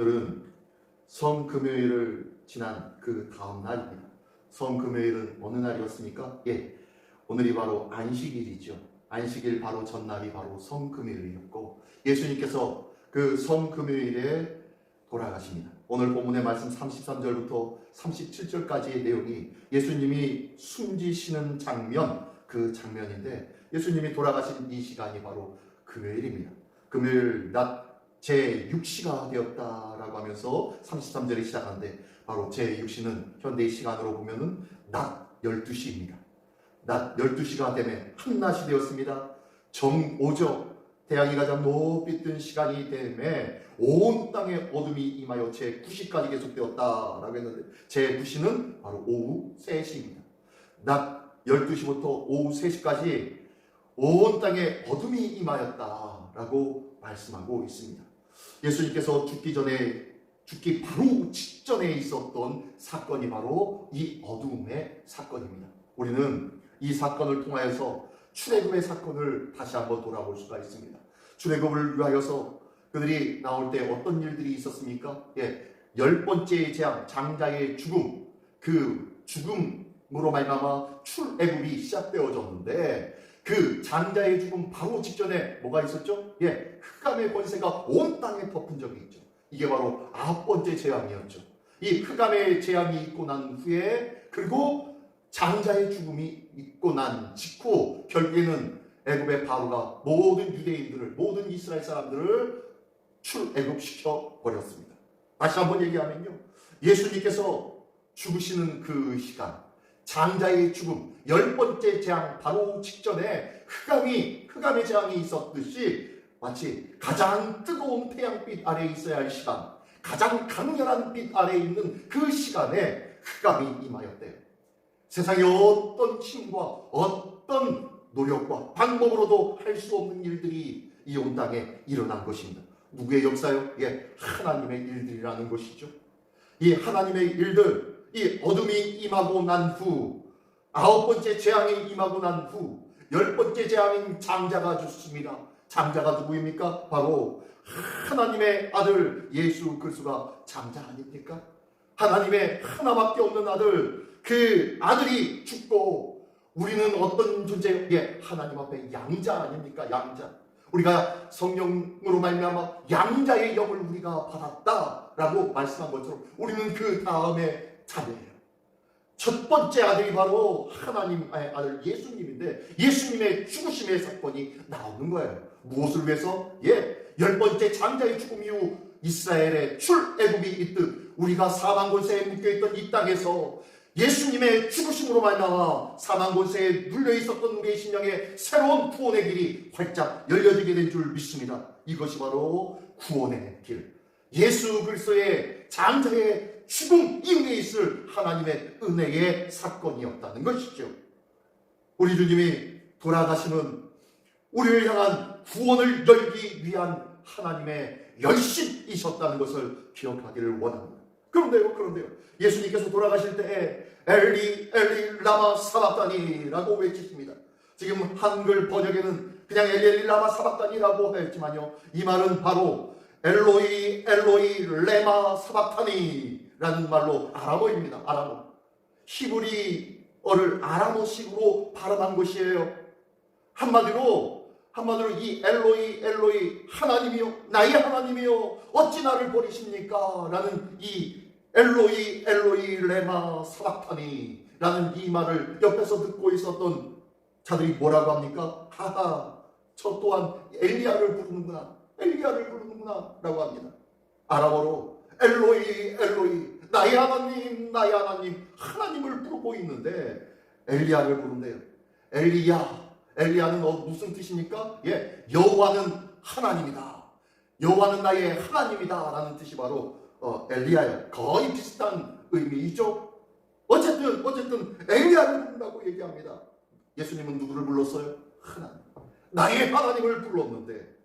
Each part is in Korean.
오늘은 성금요일을 지난 그 다음 날입니다. 성금요일은 어느 날이었습니까? 예, 오늘이 바로 안식일이죠. 안식일 바로 전날이 바로 성금요일이었고 예수님께서 그 성금요일에 돌아가십니다. 오늘 본문의 말씀 33절부터 37절까지의 내용이 예수님이 숨지시는 장면 그 장면인데 예수님이 돌아가신 이 시간이 바로 금요일입니다. 금요일 낮 제6시가 되었다라고 하면서 33절에 시작하는데 바로 제6시는 현대의 시간으로 보면은 낮 12시입니다. 낮 12시가 되면 한낮이 되었습니다. 정오죠. 태양이 가장 높이 뜬 시간이 되매 온 땅에 어둠이 임하여 제9시까지 계속되었다라고 했는데 제9시는 바로 오후 3시입니다. 낮 12시부터 오후 3시까지 온 땅에 어둠이 임하였다라고 말씀하고 있습니다. 예수님께서 죽기 전에 죽기 바로 직전에 있었던 사건이 바로 이 어두움의 사건입니다. 우리는 이 사건을 통하여서 출애굽의 사건을 다시 한번 돌아볼 수가 있습니다. 출애굽을 위하여서 그들이 나올 때 어떤 일들이 있었습니까? 예, 열 번째 재앙, 장자의 죽음, 그 죽음으로 말미암아 출애굽이 시작되어졌는데 그 장자의 죽음 바로 직전에 뭐가 있었죠? 예, 흑암의 권세가 온 땅에 덮은 적이 있죠. 이게 바로 아홉 번째 재앙이었죠. 이 흑암의 재앙이 있고 난 후에 그리고 장자의 죽음이 있고 난 직후 결국에는 애굽의 바로가 모든 유대인들을 모든 이스라엘 사람들을 출애굽시켜 버렸습니다. 다시 한번 얘기하면요. 예수님께서 죽으시는 그 시간 장자의 죽음 열 번째 재앙 바로 직전에 흑암이 흑암의 재앙이 있었듯이 마치 가장 뜨거운 태양빛 아래에 있어야 할 시간 가장 강렬한 빛 아래에 있는 그 시간에 흑암이 임하였대요. 세상에 어떤 힘과 어떤 노력과 방법으로도 할 수 없는 일들이 이 온 땅에 일어난 것입니다. 누구의 역사요? 예, 하나님의 일들이라는 것이죠. 이 하나님의 일들, 이 어둠이 임하고 난 후, 아홉 번째 재앙이 임하고 난 후, 열 번째 재앙인 장자가 죽습니다. 장자가 누구입니까? 바로 하나님의 아들 예수 그리스도가 장자 아닙니까? 하나님의 하나밖에 없는 아들, 그 아들이 죽고 우리는 어떤 존재? 예, 하나님 앞에 양자 아닙니까? 양자. 우리가 성령으로 말미암아 양자의 영을 우리가 받았다라고 말씀한 것처럼 우리는 그 다음에 자녀예요. 첫 번째 아들이 바로 하나님의 아들 예수님인데 예수님의 죽으심의 사건이 나오는 거예요. 무엇을 위해서? 예, 열 번째 장자의 죽음 이후 이스라엘의 출애굽이 있듯 우리가 사망 권세에 묶여 있던 이 땅에서 예수님의 죽으심으로 말미암아 사망 권세에 눌려 있었던 우리의 신령의 새로운 구원의 길이 활짝 열려지게 된 줄 믿습니다. 이것이 바로 구원의 길. 예수 그리스도의 장자의 죽음 이후에 있을 하나님의 은혜의 사건이었다는 것이죠. 우리 주님이 돌아가시는 우리를 향한 구원을 열기 위한 하나님의 열심이셨다는 것을 기억하기를 원합니다. 그런데요, 그런데요. 예수님께서 돌아가실 때에 엘리, 엘리, 라마 사박다니 라고 외치십니다. 지금 한글 번역에는 그냥 엘리, 엘리, 라마 사박다니라고 했지만요. 이 말은 바로 엘로이, 엘로이, 레마 사박타니 라는 말로 아람어입니다. 아람어. 히브리어를 아람어식으로 발음한 것이에요. 한마디로 한마디로 이 엘로이 엘로이 하나님이요 나의 하나님이요 어찌 나를 버리십니까? 라는 이 엘로이 엘로이 레마 사박타니 라는 이 말을 옆에서 듣고 있었던 자들이 뭐라고 합니까? 하하 저 또한 엘리야를 부르는구나 엘리야를 부르는구나 라고 합니다 아람어로 엘로이 엘로이 나의 하나님 나의 하나님 하나님을 부르고 있는데 엘리야를 부른대요 엘리야 엘리야는 어, 무슨 뜻입니까? 예, 여호와는 하나님이다. 여호와는 나의 하나님이다라는 뜻이 바로 어, 엘리야예요. 거의 비슷한 의미이죠. 어쨌든 어쨌든 엘리야를 부른다고 얘기합니다. 예수님은 누구를 불렀어요? 하나님. 나의 하나님을 불렀는데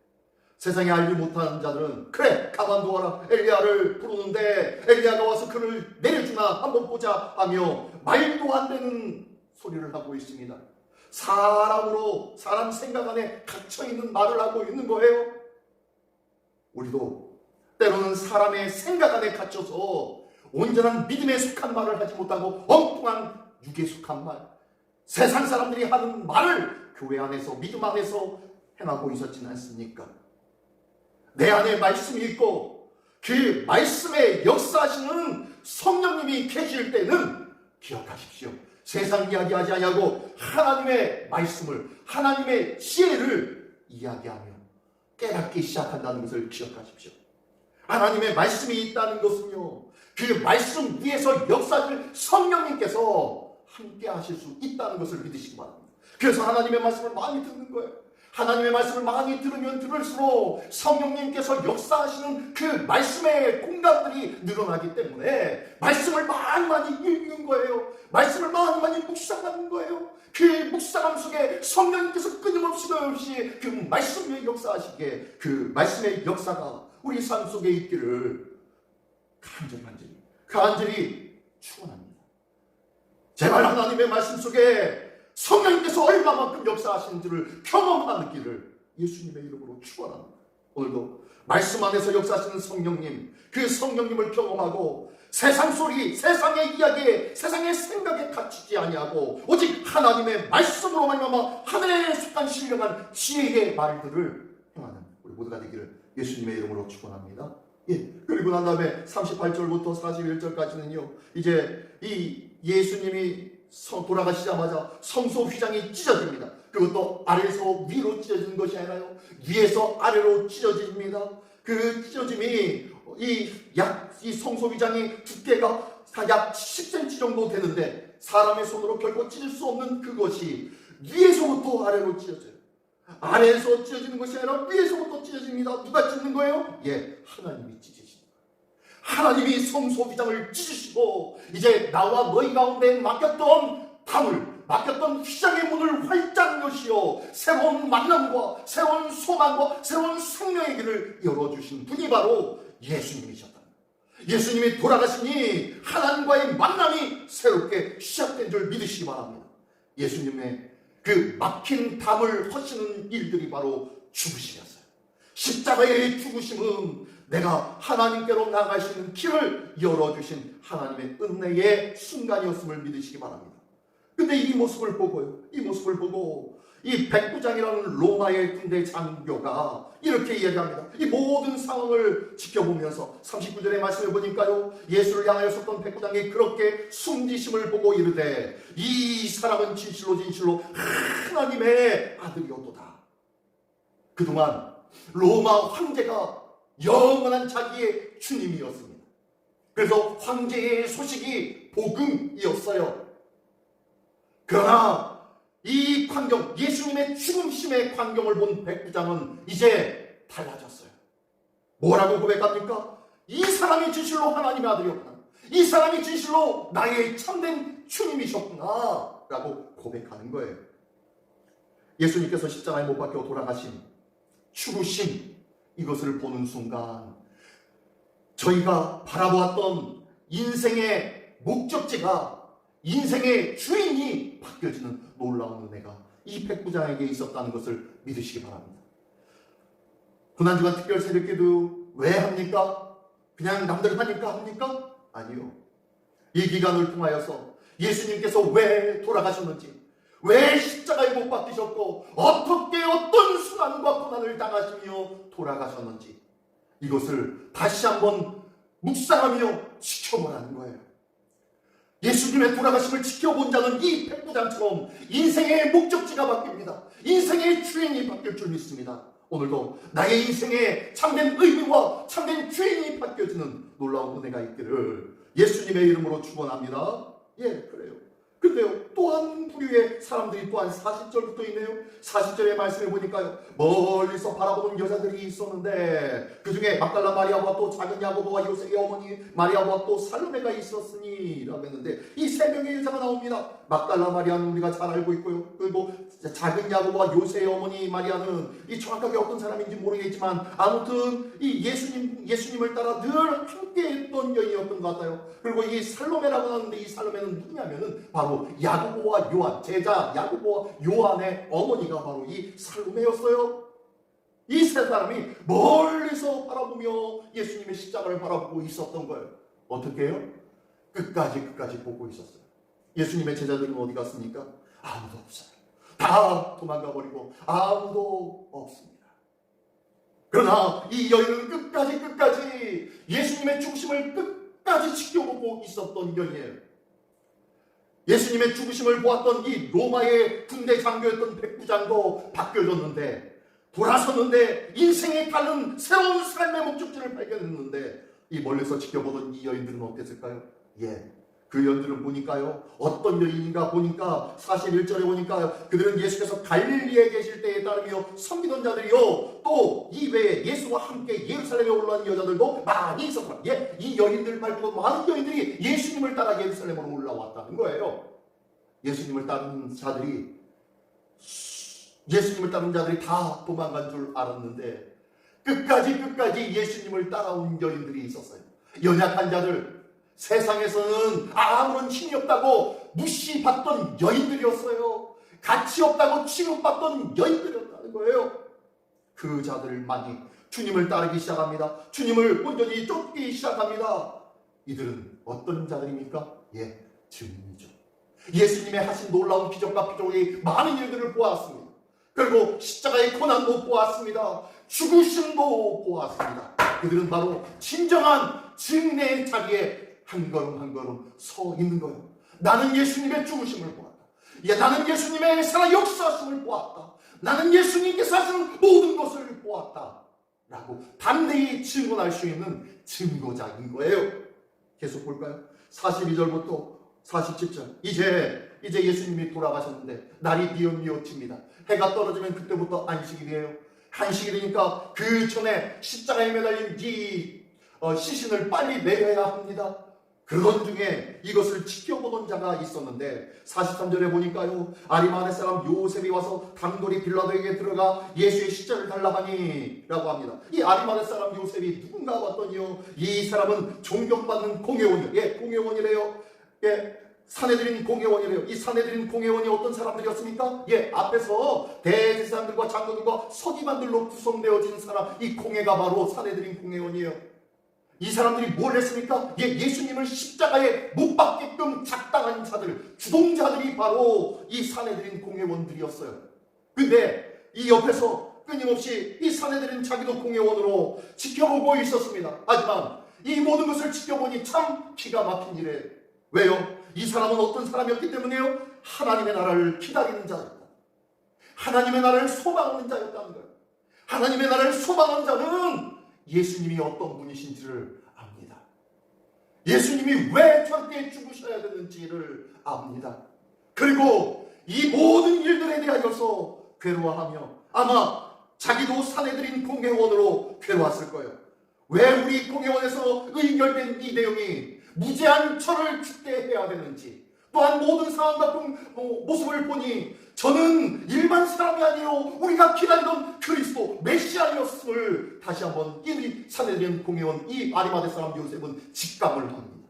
세상에 알지 못하는 자들은 그래 가만두어라 엘리야를 부르는데 엘리야가 와서 그를 내려주나 한번 보자 하며 말도 안 되는 소리를 하고 있습니다. 사람으로 사람 생각 안에 갇혀 있는 말을 하고 있는 거예요. 우리도 때로는 사람의 생각 안에 갇혀서 온전한 믿음에 속한 말을 하지 못하고 엉뚱한 육에 속한 말, 세상 사람들이 하는 말을 교회 안에서 믿음 안에서 행하고 있었지는 않습니까? 내 안에 말씀이 있고 그 말씀에 역사하시는 성령님이 계실 때는 기억하십시오. 세상 이야기하지 아니하고 하나님의 말씀을 하나님의 지혜를 이야기하며 깨닫기 시작한다는 것을 기억하십시오. 하나님의 말씀이 있다는 것은요. 그 말씀 위에서 역사를 성령님께서 함께 하실 수 있다는 것을 믿으시기 바랍니다. 그래서 하나님의 말씀을 많이 듣는 거예요. 하나님의 말씀을 많이 들으면 들을수록 성령님께서 역사하시는 그 말씀의 공간들이 늘어나기 때문에 말씀을 많이 많이 읽는 거예요. 말씀을 많이 많이 묵상하는 거예요. 그 묵상함 속에 성령님께서 끊임없이 없이 그 말씀의 역사하시기에 그 말씀의 역사가 우리 삶 속에 있기를 간절히 간절히 간절히 축원합니다. 제발 하나님의 말씀 속에 성령님께서 얼마만큼 역사하시는지를 경험하는 길을 예수님의 이름으로 축원합니다. 오늘도 말씀 안에서 역사하시는 성령님, 그 성령님을 경험하고 세상 소리, 세상의 이야기에, 세상의 생각에 갇히지 아니하고 오직 하나님의 말씀으로 말미암아 하늘에 속한 신령한 지혜의 말들을 행하는 우리 모두가 되기를 예수님의 이름으로 축원합니다. 예. 그리고 난 다음에 38절부터 41절까지는요. 이제 이 예수님이 성- 돌아가시자마자 성소 휘장이 찢어집니다. 그것도 아래에서 위로 찢어지는 것이 아니라요. 위에서 아래로 찢어집니다. 그 찢어짐이 이약이 성소 휘장이 두께가 약 10cm 정도 되는데 사람의 손으로 결코 찢을 수 없는 그것이 위에서부터 아래로 찢어져요. 아래에서 찢어지는 것이 아니라 위에서부터 찢어집니다. 누가 찢는 거예요? 예, 하나님이 찢으십니다. 하나님이 성소비장을 찢으시고 이제 나와 너희 가운데 막혔던 담을 막혔던 휘장의 문을 활짝 여시어 새로운 만남과 새로운 소망과 새로운 생명의 길을 열어주신 분이 바로 예수님이셨다. 예수님이 돌아가시니 하나님과의 만남이 새롭게 시작된 줄 믿으시기 바랍니다. 예수님의 그 막힌 담을 허시는 일들이 바로 죽으심이었어요. 십자가의 죽으심은 내가 하나님께로 나갈 수 있는 길을 열어주신 하나님의 은혜의 순간이었음을 믿으시기 바랍니다. 근데 이 모습을 보고요. 이 모습을 보고 이 백부장이라는 로마의 군대 장교가 이렇게 이야기합니다. 이 모든 상황을 지켜보면서 39절의 말씀을 보니까요. 예수를 향하여 섰던 백부장이 그렇게 숨지심을 보고 이르되 이 사람은 진실로 진실로 하나님의 아들이었도다. 그동안 로마 황제가 영원한 자기의 주님이었습니다. 그래서 황제의 소식이 복음이었어요. 그러나 이 광경, 예수님의 죽음심의 광경을 본 백부장은 이제 달라졌어요. 뭐라고 고백합니까? 이 사람이 진실로 하나님의 아들이었구나. 이 사람이 진실로 나의 참된 주님이셨구나. 라고 고백하는 거예요. 예수님께서 십자가에 못 박혀 돌아가신 죽으심 이것을 보는 순간 저희가 바라보았던 인생의 목적지가 인생의 주인이 바뀌어지는 놀라운 은혜가 이 백부장에게 있었다는 것을 믿으시기 바랍니다. 고난주간 특별 새벽기도 왜 합니까? 그냥 남들 하니까 합니까? 아니요. 이 기간을 통하여서 예수님께서 왜 돌아가셨는지, 왜 십자가에 못 박히셨고, 어떻게 어떤 수난과 고난을 당하시며 돌아가셨는지, 이것을 다시 한번 묵상하며 지켜보라는 거예요. 예수님의 돌아가심을 지켜본 자는 이 백부장처럼 인생의 목적지가 바뀝니다. 인생의 주인이 바뀔 줄 믿습니다. 오늘도 나의 인생에 참된 의미와 참된 주인이 바뀌어지는 놀라운 은혜가 있기를 예수님의 이름으로 축원합니다. 예, 그래요. 근데요, 또한 부류의 사람들이 또한 40절부터 있네요. 40절의 말씀해 보니까요, 멀리서 바라보는 여자들이 있었는데, 그 중에 막달라 마리아와 또 작은 야고보와 요셉의 어머니 마리아와 또 살로메가 있었으니, 라고 했는데, 이 세 명의 여자가 나옵니다. 막달라 마리아는 우리가 잘 알고 있고요. 그리고 작은 야고보와 요셉의 어머니 마리아는 이 정확하게 어떤 사람인지 모르겠지만, 아무튼 이 예수님, 예수님을 따라 늘 함께 했던 여인이었던 것 같아요. 그리고 이 살로메라고 하는데, 이 살로메는 누구냐면은, 바로 야고 보와 요한 제자 야고보와 요한의 어머니가 바로 이 살로메였어요. 이 세 사람이 멀리서 바라보며 예수님의 십자가를 바라보고 있었던 거예요. 어떻게 해요? 끝까지 끝까지 보고 있었어요. 예수님의 제자들은 어디 갔습니까? 아무도 없어요. 다 도망가 버리고 아무도 없습니다. 그러나 이 여인은 끝까지 끝까지 예수님의 죽으심을 끝까지 지켜보고 있었던 여인이에요. 예수님의 죽으심을 보았던 이 로마의 군대 장교였던 백부장도 바뀌어졌는데 돌아섰는데 인생의 다른 새로운 삶의 목적지를 발견했는데 이 멀리서 지켜보던 이 여인들은 어땠을까요? 예. 그 여인들은 보니까요. 어떤 여인인가 보니까 41절에 보니까 그들은 예수께서 갈릴리에 계실 때에 따르며 섬기던 자들이요. 또 이 외에 예수와 함께 예루살렘에 올라온 여자들도 많이 있었다. 예. 이 여인들 말고 많은 여인들이 예수님을 따라 예루살렘으로 올라왔다는 거예요. 예수님을 따르는 자들이 예수님을 따르는 자들이 다 도망간 줄 알았는데 끝까지 끝까지 예수님을 따라온 여인들이 있었어요. 연약한 자들, 세상에서는 아무런 힘이 없다고 무시받던 여인들이었어요. 가치 없다고 취급받던 여인들이었다는 거예요. 그 자들만이 주님을 따르기 시작합니다. 주님을 온전히 쫓기 시작합니다. 이들은 어떤 자들입니까? 예, 증인이죠. 예수님의 하신 놀라운 기적과 표적이 많은 일들을 보았습니다. 그리고 십자가의 고난도 보았습니다. 죽으심도 보았습니다. 그들은 바로 진정한 증례의 자리에 한 걸음 한 걸음 서 있는 거예요. 나는 예수님의 죽으심을 보았다. 예, 나는 예수님의 살아 역사하심을 보았다. 나는 예수님께서 하신 모든 것을 보았다. 라고 담대히 증언할 수 있는 증거자인 거예요. 계속 볼까요? 42절부터 47절. 이제 이제 예수님이 돌아가셨는데 날이 뉘엿뉘엿집니다. 해가 떨어지면 그때부터 안식일이에요. 안식일이니까 그 전에 십자가에 매달린 이 어, 시신을 빨리 내려야 합니다. 그런 중에 이것을 지켜보던 자가 있었는데 43절에 보니까요 아리마네 사람 요셉이 와서 단돌이 빌라도에게 들어가 예수의 십자를 달라하니 라고 합니다. 이 아리마네 사람 요셉이 누군가 봤더니요 이 사람은 존경받는 공회원이요. 예 공회원이래요. 예 사내들인 공회원이래요. 이 사내들인 공회원이 어떤 사람들이었습니까? 예 앞에서 대제사장들과 장로들과 서기관들로 구성되어진 사람. 이 공회가 바로 사내들인 공회원이에요 이 사람들이 뭘 했습니까? 예, 예수님을 십자가에 못 박게끔 작당한 자들, 주동자들이 바로 이 사내들인 공회원들이었어요. 근데 이 옆에서 끊임없이 이 사내들인 자기도 공회원으로 지켜보고 있었습니다. 하지만 이 모든 것을 지켜보니 참 기가 막힌 일에 왜요? 이 사람은 어떤 사람이었기 때문에요? 하나님의 나라를 기다리는 자였다. 하나님의 나라를 소망하는 자였다는 거예요. 하나님의 나라를 소망하는 자는 예수님이 어떤 분이신지를 압니다. 예수님이 왜 저렇게 죽으셔야 되는지를 압니다. 그리고 이 모든 일들에 대하여서 괴로워하며 아마 자기도 사내들인 공회원으로 괴로웠을 거예요. 왜 우리 공회원에서 의결된 이 내용이 무제한 철을 죽게 해야 되는지 또한 모든 상황과 모습을 보니 저는 일반 사람이 아니요 우리가 기다리던 그리스도 메시아였음을 다시 한번 이 사내된 공회원 이 아리마대 사람 요셉은 직감을 합니다.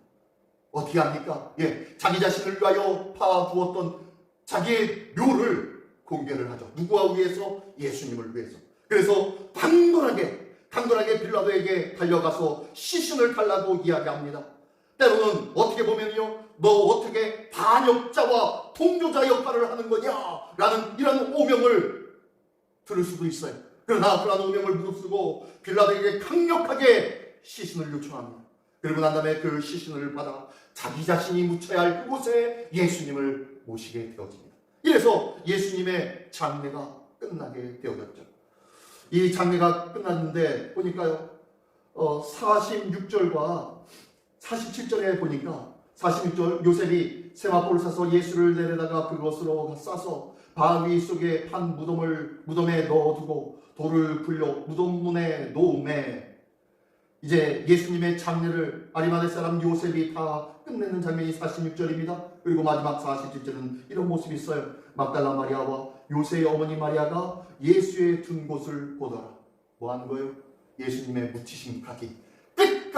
어떻게 합니까? 예, 자기 자신을 위하여 파두었던 자기의 묘를 공개를 하죠. 누구와 위해서? 예수님을 위해서. 그래서 당돌하게 당돌하게 빌라도에게 달려가서 시신을 달라고 이야기합니다. 때로는 어떻게 보면요, 너 어떻게 반역자와 통조자 역할을 하는 거냐? 라는 이런 오명을 들을 수도 있어요. 그러나 그런 오명을 무릅쓰고 빌라도에게 강력하게 시신을 요청합니다. 그리고 난 다음에 그 시신을 받아 자기 자신이 묻혀야 할 그곳에 예수님을 모시게 되어집니다. 이래서 예수님의 장례가 끝나게 되어졌죠. 이 장례가 끝났는데 보니까요, 어, 46절과 47절에 보니까 46절 요셉이 세마포를 사서 예수를 내려다가 그것으로 싸서 바위 속에 판 무덤을 무덤에 넣어두고 돌을 굴려 무덤 문에 놓음에 이제 예수님의 장례를 아리마네 사람 요셉이 다 끝내는 장면이 46절입니다. 그리고 마지막 47절은 이런 모습이 있어요. 막달라 마리아와 요셉의 어머니 마리아가 예수의 둔 곳을 보더라. 뭐 하는 거예요? 예수님의 묻히심까지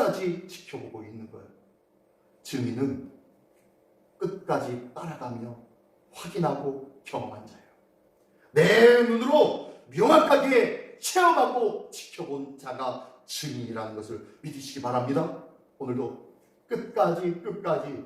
끝까지 지켜보고 있는 거예요. 증인은 끝까지 따라가며 확인하고 경험한 자예요. 내 눈으로 명확하게 체험하고 지켜본 자가 증인이라는 것을 믿으시기 바랍니다. 오늘도 끝까지 끝까지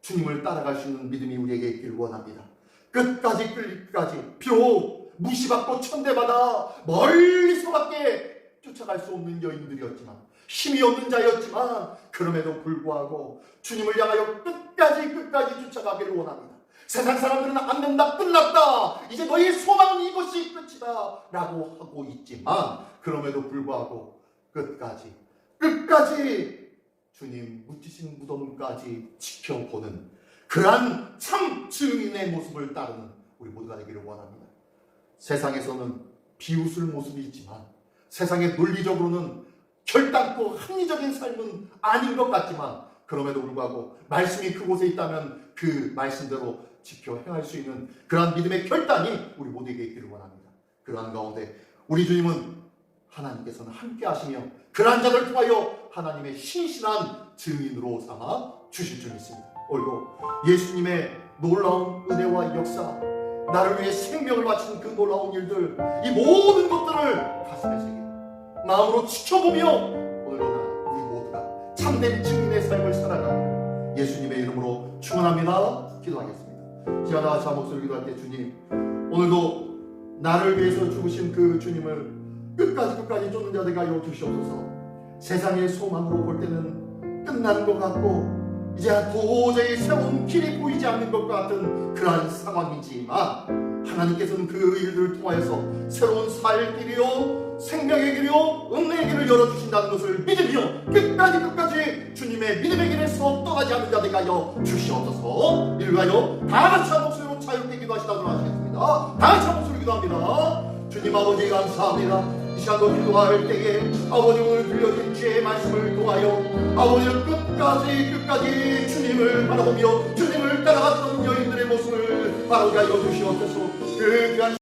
주님을 따라갈 수 있는 믿음이 우리에게 있기를 원합니다. 끝까지 끝까지 비록 무시받고 천대받아 멀리서밖에 쫓아갈 수 없는 여인들이었지만 힘이 없는 자였지만 그럼에도 불구하고 주님을 향하여 끝까지 끝까지 쫓아가기를 원합니다. 세상 사람들은 안 된다 끝났다 이제 너희의 소망은 이것이 끝이다 라고 하고 있지만 그럼에도 불구하고 끝까지 끝까지 주님 묻히신 무덤까지 지켜보는 그러한 참 증인의 모습을 따르는 우리 모두가 되기를 원합니다. 세상에서는 비웃을 모습이 있지만 세상의 논리적으로는 결단코 합리적인 삶은 아닌 것 같지만 그럼에도 불구하고 말씀이 그곳에 있다면 그 말씀대로 지켜 행할 수 있는 그러한 믿음의 결단이 우리 모두에게 있기를 원합니다. 그러한 가운데 우리 주님은 하나님께서는 함께 하시며 그러한 자를 통하여 하나님의 신실한 증인으로 삼아 주실 줄 믿습니다. 오늘도 예수님의 놀라운 은혜와 역사 나를 위해 생명을 바친 그 놀라운 일들 이 모든 것들을 가슴에 새기고 마음으로 지켜보며 오늘도 나 우리 모두가 참된 증인의 삶을 살아가는 예수님의 이름으로 축원합니다. 기도하겠습니다. 제가 다 같이 한 목소리 기도할 때 주님 오늘도 나를 위해서 죽으신 그 주님을 끝까지 끝까지 쫓는 자들가 하여 주시옵소서 세상의 소망으로 볼 때는 끝난 것 같고 이제 도저히 새로운 길이 보이지 않는 것 같은 그러한 상황이지만 하나님께서는 그 일들을 통하여서 새로운 살 길이요 생명의 길이요 은혜의 길을 열어주신다는 것을 믿으며 끝까지 끝까지 주님의 믿음의 길에서 떠나지 않는 자들이 하여 주시옵소서. 이를 위하여 다 같이 한 목소리로 자유롭게 기도하시도록 하시겠습니다. 다 같이 한 목소리 기도합니다. 주님 아버지 감사합니다. 이 시간도 기도할 때에 아버지 오늘 들려진 주의 말씀을 통하여 아버지는 끝까지 끝까지 주님을 바라보며 주님을 따라갔던 여인들의 모습을 바라보게 하여 주시옵소서 그 귀한